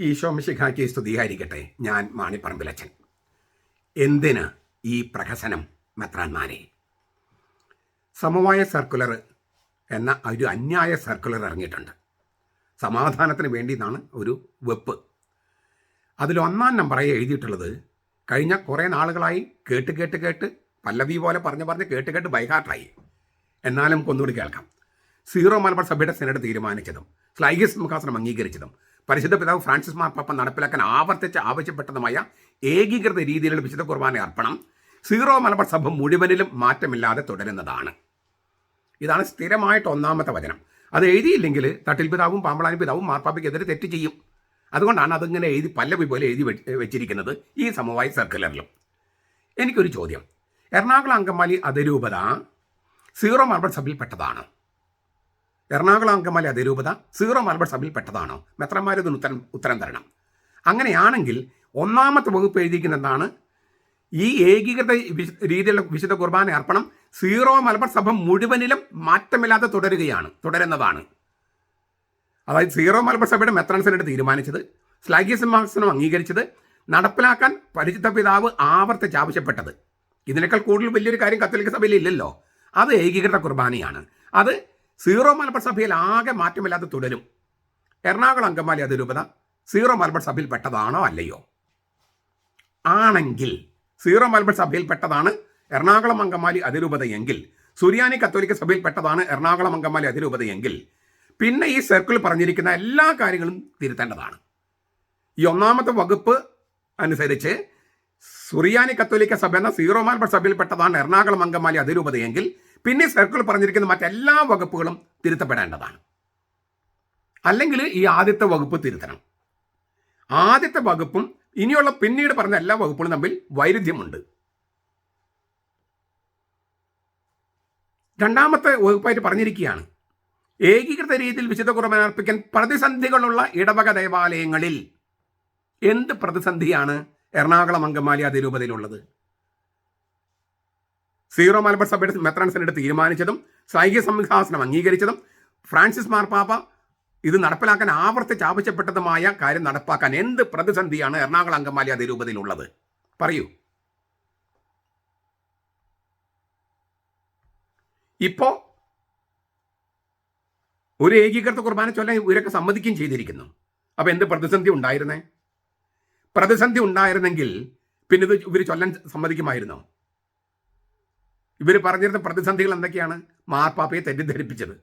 ഈശോ മിശിഖാക്കി സ്തുതിയായിരിക്കട്ടെ. ഞാൻ മാണിപ്പറമ്പിലച്ചൻ എന്തിന് ഈ പ്രഹസനം മെത്രാന്മാരെ? സമവായ സർക്കുലർ എന്ന ഒരു അന്യായ സർക്കുലർ ഇറങ്ങിയിട്ടുണ്ട്. സമാധാനത്തിന് വേണ്ടി എന്നാണ് ഒരു വെപ്പ്. അതിൽ ഒന്നാം നമ്പറായി എഴുതിയിട്ടുള്ളത് കഴിഞ്ഞ കുറേ നാളുകളായി കേട്ട് കേട്ട് കേട്ട് പല്ലവി പോലെ പറഞ്ഞ് പറഞ്ഞ് കേട്ട് കേട്ട് ബൈഹാർട്ടായി. എന്നാലും നമുക്ക് ഒന്നുകൂടി കേൾക്കാം. സീറോ മലബാർ സഭയുടെ സെനറ്റ് തീരുമാനിച്ചതും സ്ലൈഗസ് മുഖാസനം അംഗീകരിച്ചതും പരിശുദ്ധ പിതാവ് ഫ്രാൻസിസ് മാർപ്പാപ്പ നടപ്പിലാക്കാൻ ആവർത്തിച്ച് ആവശ്യപ്പെട്ടതുമായ ഏകീകൃത രീതിയിലുള്ള വിശുദ്ധ കുർബാന അർപ്പണം സീറോ മലബാർ സഭ മുഴുവനിലും മാറ്റമില്ലാതെ തുടരുന്നതാണ്. ഇതാണ് സ്ഥിരമായിട്ട് ഒന്നാമത്തെ വചനം. അത് എഴുതിയില്ലെങ്കിൽ തട്ടിൽ പിതാവും പാമ്പളാനി പിതാവും മാർപ്പാപ്പയ്ക്കെതിരെ തെറ്റ് ചെയ്യും. അതുകൊണ്ടാണ് അതിങ്ങനെ എഴുതി പല്ലവി പോലെ എഴുതി വെച്ചിരിക്കുന്നത് ഈ സമവായ സർക്കുലറിലും. എനിക്കൊരു ചോദ്യം. എറണാകുളം അങ്കമാലി അതിരൂപത സീറോ മലബാർ സഭയിൽപ്പെട്ടതാണ് എറണാകുളം അങ്കമാലി അതിരൂപത സീറോ മലബാർ സഭയിൽ പെട്ടതാണോ? ഇതിന് ഉത്തരം ഉത്തരം തരണം. അങ്ങനെയാണെങ്കിൽ ഒന്നാമത്തെ വകുപ്പ് എഴുതിയിരിക്കുന്നതാണ് ഈ ഏകീകൃത രീതിയിലുള്ള വിശുദ്ധ കുർബാന അർപ്പണം സീറോ മലബാർ സഭ മുഴുവനിലും മാറ്റമില്ലാതെ തുടരുകയാണ് തുടരുന്നതാണ്. അതായത് സീറോ മലബാർ സഭയുടെ മെത്രൻസിനായിട്ട് തീരുമാനിച്ചത് സ്ലാഗി സിംഹാസനം അംഗീകരിച്ചത് നടപ്പിലാക്കാൻ പരിശുദ്ധ പിതാവ് ആവർത്തിച്ച് ആവശ്യപ്പെട്ടത്. ഇതിനേക്കാൾ കൂടുതൽ വലിയൊരു കാര്യം കത്തോലിക്ക സഭയിൽ ഇല്ലല്ലോ. അത് ഏകീകൃത കുർബാനയാണ്. അത് സീറോ മലബാർ സഭയിൽ ആകെ മാറ്റമില്ലാതെ തുടരും. എറണാകുളം അങ്കമാലി അതിരൂപത സീറോ മലബാർ സഭയിൽ പെട്ടതാണോ അല്ലയോ? ആണെങ്കിൽ സീറോ മലബാർ സഭയിൽ പെട്ടതാണ് എറണാകുളം അങ്കമാലി അതിരൂപതയെങ്കിൽ സുറിയാനി കത്തോലിക്ക സഭയിൽ പെട്ടതാണ് എറണാകുളം അങ്കമാലി അതിരൂപതയെങ്കിൽ പിന്നെ ഈ സർക്കിൾ പറഞ്ഞിരിക്കുന്ന എല്ലാ കാര്യങ്ങളും തിരുത്തേണ്ടതാണ്. ഈ ഒന്നാമത്തെ വകുപ്പ് അനുസരിച്ച് സുറിയാനി കത്തോലിക്ക സഭ എന്ന സീറോ മലബാർ സഭയിൽപ്പെട്ടതാണ് എറണാകുളം അങ്കമാലി അതിരൂപതയെങ്കിൽ പിന്നെ സർക്കിൾ പറഞ്ഞിരിക്കുന്ന മറ്റെല്ലാ വകുപ്പുകളും തിരുത്തപ്പെടേണ്ടതാണ്. അല്ലെങ്കിൽ ഈ ആദ്യത്തെ വകുപ്പ് തിരുത്തണം. ആദ്യത്തെ വകുപ്പും ഇനിയുള്ള പിന്നീട് പറഞ്ഞ എല്ലാ വകുപ്പുകളും തമ്മിൽ വൈരുദ്ധ്യമുണ്ട്. രണ്ടാമത്തെ വകുപ്പായിട്ട് പറഞ്ഞിരിക്കുകയാണ്. ഏകീകൃത രീതിയിൽ വിശുദ്ധ കുർബാന അർപ്പിക്കാൻ പ്രതിസന്ധികളുള്ള ഇടവക ദേവാലയങ്ങളിൽ എന്ത് പ്രതിസന്ധിയാണ് എറണാകുളം അങ്കമാലി അതിരൂപതയിലുള്ളത്? സീറോ മലബാർ സഭയുടെ മെത്രാൻ തീരുമാനിച്ചതും സൈകിക സംവിധാസനം അംഗീകരിച്ചതും ഫ്രാൻസിസ് മാർപ്പാപ്പ ഇത് നടപ്പിലാക്കാൻ ആവർത്തിച്ച് ആവശ്യപ്പെട്ടതുമായ കാര്യം നടപ്പാക്കാൻ എന്ത് പ്രതിസന്ധിയാണ് എറണാകുളം അങ്കമാലി അതിരൂപതയിലുള്ളത്? പറയൂ. ഇപ്പോ ഒരു ഏകീകൃത കുർബാന ചൊല്ലാൻ ഇവരൊക്കെ സമ്മതിക്കുകയും ചെയ്തിരിക്കുന്നു. അപ്പൊ എന്ത് പ്രതിസന്ധി ഉണ്ടായിരുന്നേ? പ്രതിസന്ധി ഉണ്ടായിരുന്നെങ്കിൽ പിന്നെ ഇത് ഇവർ ചൊല്ലാൻ സമ്മതിക്കുമായിരുന്നോ? ഇവർ പറഞ്ഞിരുന്ന പ്രതിസന്ധികൾ എന്തൊക്കെയാണ്? മാർപ്പാപ്പയെ തെറ്റിദ്ധരിപ്പിച്ചത്.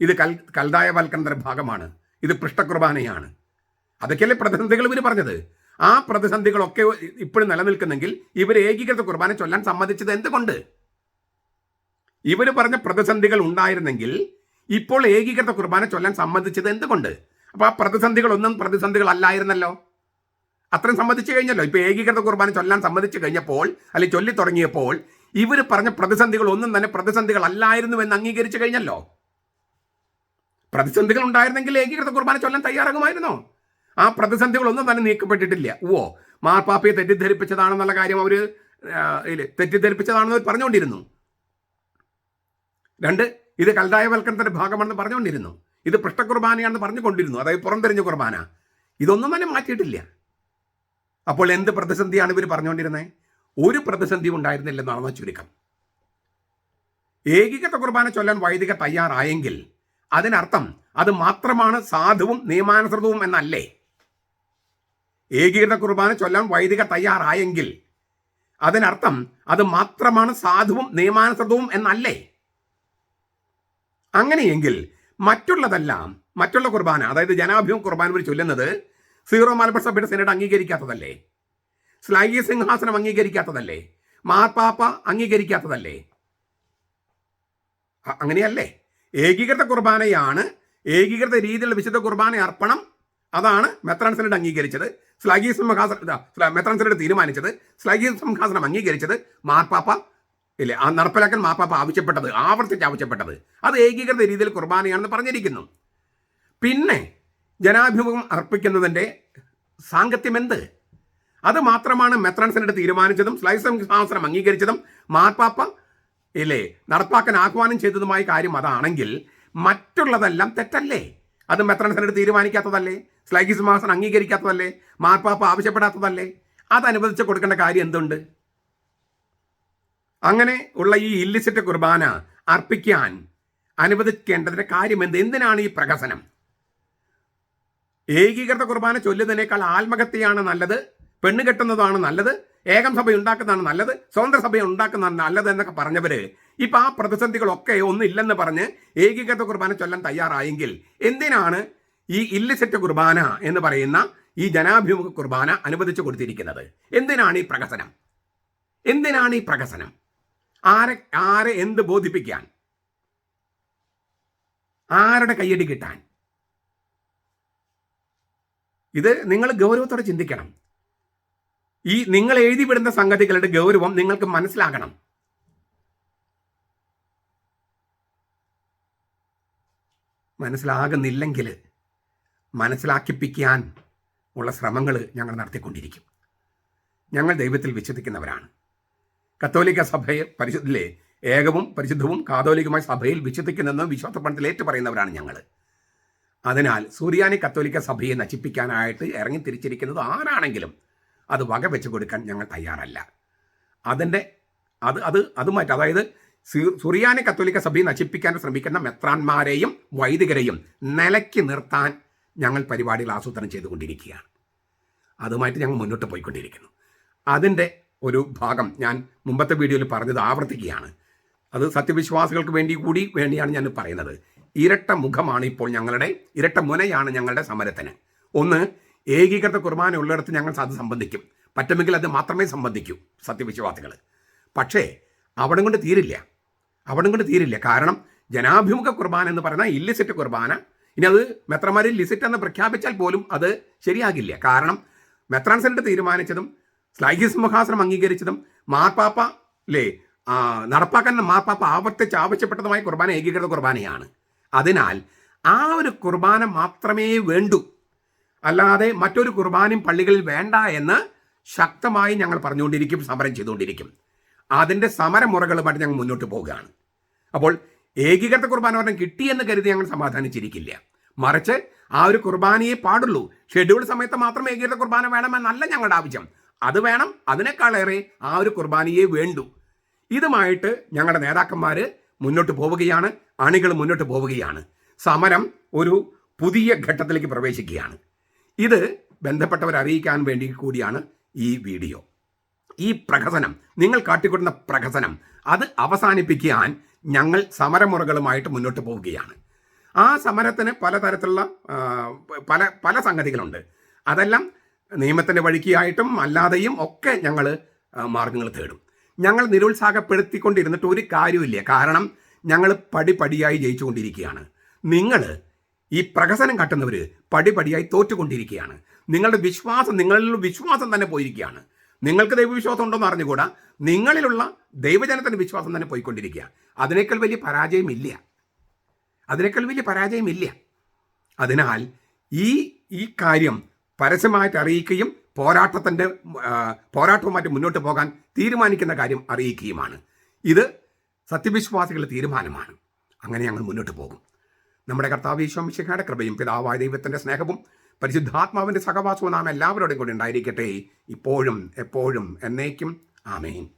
ഇത് കൽ കൽതായവൽക്കരണത്തിന്റെ ഭാഗമാണ്. ഇത് പൃഷ്ഠകുർബാനയാണ്. അതൊക്കെയല്ലേ പ്രതിസന്ധികൾ ഇവർ പറഞ്ഞത്? ആ പ്രതിസന്ധികളൊക്കെ ഇപ്പോഴും നിലനിൽക്കുന്നെങ്കിൽ ഇവർ ഏകീകൃത കുർബാന ചൊല്ലാൻ സമ്മതിച്ചത് എന്തുകൊണ്ട്? ഇവർ പറഞ്ഞ പ്രതിസന്ധികൾ ഉണ്ടായിരുന്നെങ്കിൽ ഇപ്പോൾ ഏകീകൃത കുർബാന ചൊല്ലാൻ സമ്മതിച്ചത് എന്തുകൊണ്ട്? അപ്പോൾ ആ പ്രതിസന്ധികളൊന്നും പ്രതിസന്ധികളല്ലായിരുന്നല്ലോ അത്രയും സമ്മതിച്ചു കഴിഞ്ഞല്ലോ. ഇപ്പൊ ഏകീകൃത കുർബാന ചൊല്ലാൻ സമ്മതിച്ചു കഴിഞ്ഞപ്പോൾ അല്ലെങ്കിൽ ചൊല്ലി തുടങ്ങിയപ്പോൾ ഇവർ പറഞ്ഞ പ്രതിസന്ധികൾ ഒന്നും തന്നെ പ്രതിസന്ധികളല്ലായിരുന്നു എന്ന് അംഗീകരിച്ചു കഴിഞ്ഞല്ലോ. പ്രതിസന്ധികൾ ഉണ്ടായിരുന്നെങ്കിൽ ഏകീകൃത കുർബാന ചൊല്ലാൻ തയ്യാറാകുമായിരുന്നോ? ആ പ്രതിസന്ധികളൊന്നും തന്നെ നീക്കപ്പെട്ടിട്ടില്ല. ഓ മാർപ്പാപ്പയെ തെറ്റിദ്ധരിപ്പിച്ചതാണെന്നുള്ള കാര്യം അവർ തെറ്റിദ്ധരിപ്പിച്ചതാണെന്ന് അവർ പറഞ്ഞുകൊണ്ടിരുന്നു. രണ്ട് ഇത് കൽതായവൽക്കരണത്തിന്റെ ഭാഗമാണെന്ന് പറഞ്ഞുകൊണ്ടിരുന്നു. ഇത് പൃഷ്ഠകുർബാനയാണെന്ന് പറഞ്ഞുകൊണ്ടിരുന്നു. അതായത് പുറംതെരിഞ്ഞ കുർബാന. ഇതൊന്നും തന്നെ മാറ്റിയിട്ടില്ല. അപ്പോൾ എന്ത് പ്രതിസന്ധിയാണ് ഇവർ പറഞ്ഞുകൊണ്ടിരുന്നത് ഒരു പ്രതിസന്ധി ഉണ്ടായിരുന്നില്ലെന്നാണ് ചുരുക്കം. ഏകീകൃത കുർബാന ചൊല്ലാൻ വൈദിക തയ്യാറായെങ്കിൽ അതിനർത്ഥം അത് മാത്രമാണ് സാധുവും നിയമാനുസൃതവും എന്നല്ലേ? ഏകീകൃത കുർബാന ചൊല്ലാൻ വൈദിക തയ്യാറായെങ്കിൽ അതിനർത്ഥം അത് മാത്രമാണ് സാധുവും നിയമാനുസൃതവും എന്നല്ലേ? അങ്ങനെയെങ്കിൽ മറ്റുള്ളതെല്ലാം മറ്റുള്ള കുർബാന അതായത് ജനാഭിമുഖ കുർബാന വഴി ചൊല്ലുന്നത് സീറോ മലബാർ സഭയുടെ സെനറ്റ് അംഗീകരിക്കാത്തതല്ലേ? സ്ലൈഗി സിംഹാസനം അംഗീകരിക്കാത്തതല്ലേ? മാർപ്പാപ്പ അംഗീകരിക്കാത്തതല്ലേ? അങ്ങനെയല്ലേ? ഏകീകൃത കുർബാനയാണ് ഏകീകൃത രീതിയിലുള്ള വിശുദ്ധ കുർബാന അർപ്പണം. അതാണ് മെത്രാൻസിനോട് അംഗീകരിച്ചത്. സ്ലൈഗി സിംഹാസനം മെത്രാൻസിനോട് തീരുമാനിച്ചത്. സ്ലൈഗി സിംഹാസനം അംഗീകരിച്ചത് മാർപ്പാപ്പ ഇല്ലേ ആ നടപ്പിലാക്കാൻ മാർപ്പാപ്പ ആവശ്യപ്പെട്ടത് ആവർത്തിച്ച് ആവശ്യപ്പെട്ടത്. അത് ഏകീകൃത രീതിയിൽ കുർബാനയാണെന്ന് പറഞ്ഞിരിക്കുന്നു. പിന്നെ ജനാഭിമുഖം അർപ്പിക്കുന്നതിന്റെ സാങ്കത്യം എന്ത് അത് മാത്രമാണ് മെത്രാൻ തീരുമാനിച്ചതും സ്ലൈസ് ശാസ്ത്രം അംഗീകരിച്ചതും മാർപ്പാപ്പ ഇല്ലേ നടപ്പാക്കാൻ ആഹ്വാനം ചെയ്തതുമായ കാര്യം അതാണെങ്കിൽ മറ്റുള്ളതെല്ലാം തെറ്റല്ലേ? അത് മെത്രാൻ തീരുമാനിക്കാത്തതല്ലേ? സ്ലൈഗിസ് മാസം അംഗീകരിക്കാത്തതല്ലേ? മാർപ്പാപ്പ ആവശ്യപ്പെടാത്തതല്ലേ? അത് കൊടുക്കേണ്ട കാര്യം എന്തുണ്ട്? അങ്ങനെ ഉള്ള ഈ ഇല്ലിസിറ്റ് കുർബാന അർപ്പിക്കാൻ അനുവദിക്കേണ്ടതിന്റെ കാര്യം എന്ത്? എന്തിനാണ് ഈ പ്രഹസനം? ഏകീകൃത കുർബാന ചൊല്ലുന്നതിനേക്കാൾ ആത്മഹത്യയാണ് നല്ലത്. പെണ്ണ് കെട്ടുന്നതാണ് നല്ലത് ഏകം സഭ ഉണ്ടാക്കുന്നതാണ് നല്ലത് സ്വതന്ത്ര സഭ ഉണ്ടാക്കുന്നതാണ് നല്ലത് എന്നൊക്കെ പറഞ്ഞവര് ഇപ്പൊ ആ പ്രതിസന്ധികളൊക്കെ ഒന്നും ഇല്ലെന്ന് പറഞ്ഞ് ഏകീകൃത കുർബാന ചൊല്ലാൻ തയ്യാറായെങ്കിൽ എന്തിനാണ് ഈ ഇല്ലിസെറ്റ് കുർബാന എന്ന് പറയുന്ന ഈ ജനാഭിമുഖ കുർബാന അനുവദിച്ചു കൊടുത്തിരിക്കുന്നത്? എന്തിനാണ് ഈ പ്രകസനം എന്തിനാണ് ഈ പ്രകസനം ആരെ ആരെ എന്ത് ബോധിപ്പിക്കാൻ? ആരുടെ കയ്യടി കിട്ടാൻ? ഇത് നിങ്ങൾ ഗൗരവത്തോടെ ചിന്തിക്കണം. ഈ നിങ്ങൾ എഴുതി വിടുന്ന സംഗതികളുടെ ഗൗരവം നിങ്ങൾക്ക് മനസ്സിലാകണം. മനസ്സിലാകുന്നില്ലെങ്കിൽ മനസ്സിലാക്കിപ്പിക്കാൻ ഉള്ള ശ്രമങ്ങൾ ഞങ്ങൾ നടത്തിക്കൊണ്ടിരിക്കും. ഞങ്ങൾ ദൈവത്തിൽ വിശ്വസിക്കുന്നവരാണ്. കത്തോലിക്ക സഭയെ പരിശുദ്ധിലെ ഏകവും പരിശുദ്ധവും കാതോലികമായ സഭയിൽ വിശ്വസിക്കുന്നെന്ന് വിശ്വാസപ്പണത്തിൽ ഏറ്റു പറയുന്നവരാണ് ഞങ്ങൾ അതിനാൽ സൂര്യാനി കത്തോലിക്ക സഭയെ നശിപ്പിക്കാനായിട്ട് ഇറങ്ങി തിരിച്ചിരിക്കുന്നത് ആരാണെങ്കിലും അത് വക വെച്ച് കൊടുക്കാൻ ഞങ്ങൾ തയ്യാറല്ല. അതിന്റെ അത് അത് അത് അതുമായിട്ട് അതായത് സുറിയാനി കത്തോലിക്ക സഭയെ നശിപ്പിക്കാൻ ശ്രമിക്കുന്ന മെത്രാന്മാരെയും വൈദികരെയും നിലയ്ക്ക് നിർത്താൻ ഞങ്ങൾ പരിപാടികൾ ആസൂത്രണം ചെയ്തുകൊണ്ടിരിക്കുകയാണ്. അതുമായിട്ട് ഞങ്ങൾ മുന്നോട്ട് പോയിക്കൊണ്ടിരിക്കുന്നു. അതിന്റെ ഒരു ഭാഗം ഞാൻ മുമ്പത്തെ വീഡിയോയിൽ പറഞ്ഞത് ആവർത്തിക്കുകയാണ്. അത് സത്യവിശ്വാസികൾക്ക് വേണ്ടി കൂടി വേണ്ടിയാണ് ഞാൻ പറയുന്നത്. ഇരട്ട മുഖമാണ് ഇപ്പോൾ ഞങ്ങളുടെ ഇരട്ട മുനയാണ് ഞങ്ങളുടെ സമരത്തിന്. ഒന്ന് ഏകീകൃത കുർബാന ഉള്ളിടത്ത് ഞങ്ങൾ അത് സംബന്ധിക്കും. പറ്റുമെങ്കിൽ അത് മാത്രമേ സംബന്ധിക്കൂ സത്യവിശ്വാസികൾ പക്ഷേ അവിടെ കൊണ്ട് തീരില്ല. അവിടെ കൊണ്ട് തീരില്ല. കാരണം ജനാഭിമുഖ കുർബാന എന്ന് പറയുന്ന ഇല്ലിസിറ്റ് കുർബാന. ഇനി അത് മെത്രമാരിൽ ലിസിറ്റ് എന്ന് പ്രഖ്യാപിച്ചാൽ പോലും അത് ശരിയാകില്ല. കാരണം മെത്രാൻ സെനറ്റ് തീരുമാനിച്ചതും സ്ലൈഹിസ് മുഖാസനം അംഗീകരിച്ചതും മാർപ്പാപ്പ അല്ലേ നടപ്പാക്കാൻ മാർപ്പാപ്പ ആവർത്തിച്ച് ആവശ്യപ്പെട്ടതുമായ കുർബാന ഏകീകൃത കുർബാനയാണ്. അതിനാൽ ആ ഒരു കുർബാന മാത്രമേ വേണ്ടൂ. അല്ലാതെ മറ്റൊരു കുർബാനയും പള്ളികളിൽ വേണ്ട എന്ന് ശക്തമായി ഞങ്ങൾ പറഞ്ഞുകൊണ്ടിരിക്കും സമരം ചെയ്തുകൊണ്ടിരിക്കും. അതിന്റെ സമരമുറകളുമായിട്ട് ഞങ്ങൾ മുന്നോട്ട് പോവുകയാണ്. അപ്പോൾ ഏകീകൃത കുർബാന പറഞ്ഞാൽ കിട്ടിയെന്ന് കരുതി ഞങ്ങൾ സമാധാനിച്ചിരിക്കില്ല. മറിച്ച് ആ ഒരു കുർബാനയെ പാടുള്ളൂ. ഷെഡ്യൂൾ സമയത്ത് മാത്രം ഏകീകൃത കുർബാന വേണമെന്നല്ല ഞങ്ങളുടെ ആവശ്യം. അത് വേണം അതിനേക്കാളേറെ ആ ഒരു കുർബാനയെ വേണ്ടു. ഇതുമായിട്ട് ഞങ്ങളുടെ നേതാക്കന്മാർ മുന്നോട്ട് പോവുകയാണ് അണികൾ മുന്നോട്ട് പോവുകയാണ്. സമരം ഒരു പുതിയ ഘട്ടത്തിലേക്ക് പ്രവേശിക്കുകയാണ്. ഇത് ബന്ധപ്പെട്ടവർ അറിയിക്കാൻ വേണ്ടി കൂടിയാണ് ഈ വീഡിയോ. ഈ പ്രഹസനം നിങ്ങൾ കാട്ടിക്കൊടുന്ന പ്രഹസനം അത് അവസാനിപ്പിക്കാൻ ഞങ്ങൾ സമരമുറകളുമായിട്ട് മുന്നോട്ട് പോവുകയാണ്. ആ സമരത്തിന് പലതരത്തിലുള്ള പല പല സംഗതികളുണ്ട്. അതെല്ലാം നിയമത്തിന്റെ വഴിക്കായിട്ടും അല്ലാതെയും ഒക്കെ ഞങ്ങൾ മാർഗങ്ങൾ തേടും. ഞങ്ങൾ നിരുത്സാഹപ്പെടുത്തിക്കൊണ്ടിരുന്നിട്ട് ഒരു കാര്യമില്ല കാരണം ഞങ്ങൾ പടിപടിയായി ജയിച്ചുകൊണ്ടിരിക്കുകയാണ്. നിങ്ങൾ ഈ പ്രഹസനം കാട്ടുന്നവർ പടിപടിയായി തോറ്റുകൊണ്ടിരിക്കുകയാണ്. നിങ്ങളുടെ വിശ്വാസം നിങ്ങളിൽ വിശ്വാസം തന്നെ പോയിരിക്കുകയാണ്. നിങ്ങൾക്ക് ദൈവവിശ്വാസം ഉണ്ടോന്ന് അറിഞ്ഞുകൂടാ. നിങ്ങളിലുള്ള ദൈവജനത്തിന്റെ വിശ്വാസം തന്നെ പോയിക്കൊണ്ടിരിക്കുക. അതിനേക്കാൾ വലിയ പരാജയമില്ല അതിനേക്കാൾ വലിയ പരാജയമില്ല അതിനാൽ ഈ ഈ കാര്യം പരസ്യമായിട്ട് അറിയിക്കുകയും പോരാട്ടത്തിന്റെ പോരാട്ടവുമായിട്ട് മുന്നോട്ട് പോകാൻ തീരുമാനിക്കുന്ന കാര്യം അറിയിക്കുകയുമാണ്. ഇത് സത്യവിശ്വാസികളുടെ തീരുമാനമാണ്. അങ്ങനെ ഞങ്ങൾ മുന്നോട്ട് പോകും. നമ്മുടെ കർത്താവ് ഈശോമിശിഖയുടെ കൃപയും പിതാവായ ദൈവത്തിന്റെ സ്നേഹവും പരിശുദ്ധാത്മാവിന്റെ സഹവാസവും നാം എല്ലാവരോടും കൂടി ഉണ്ടായിരിക്കട്ടെ. ഇപ്പോഴും എപ്പോഴും എന്നേക്കും. ആമേൻ.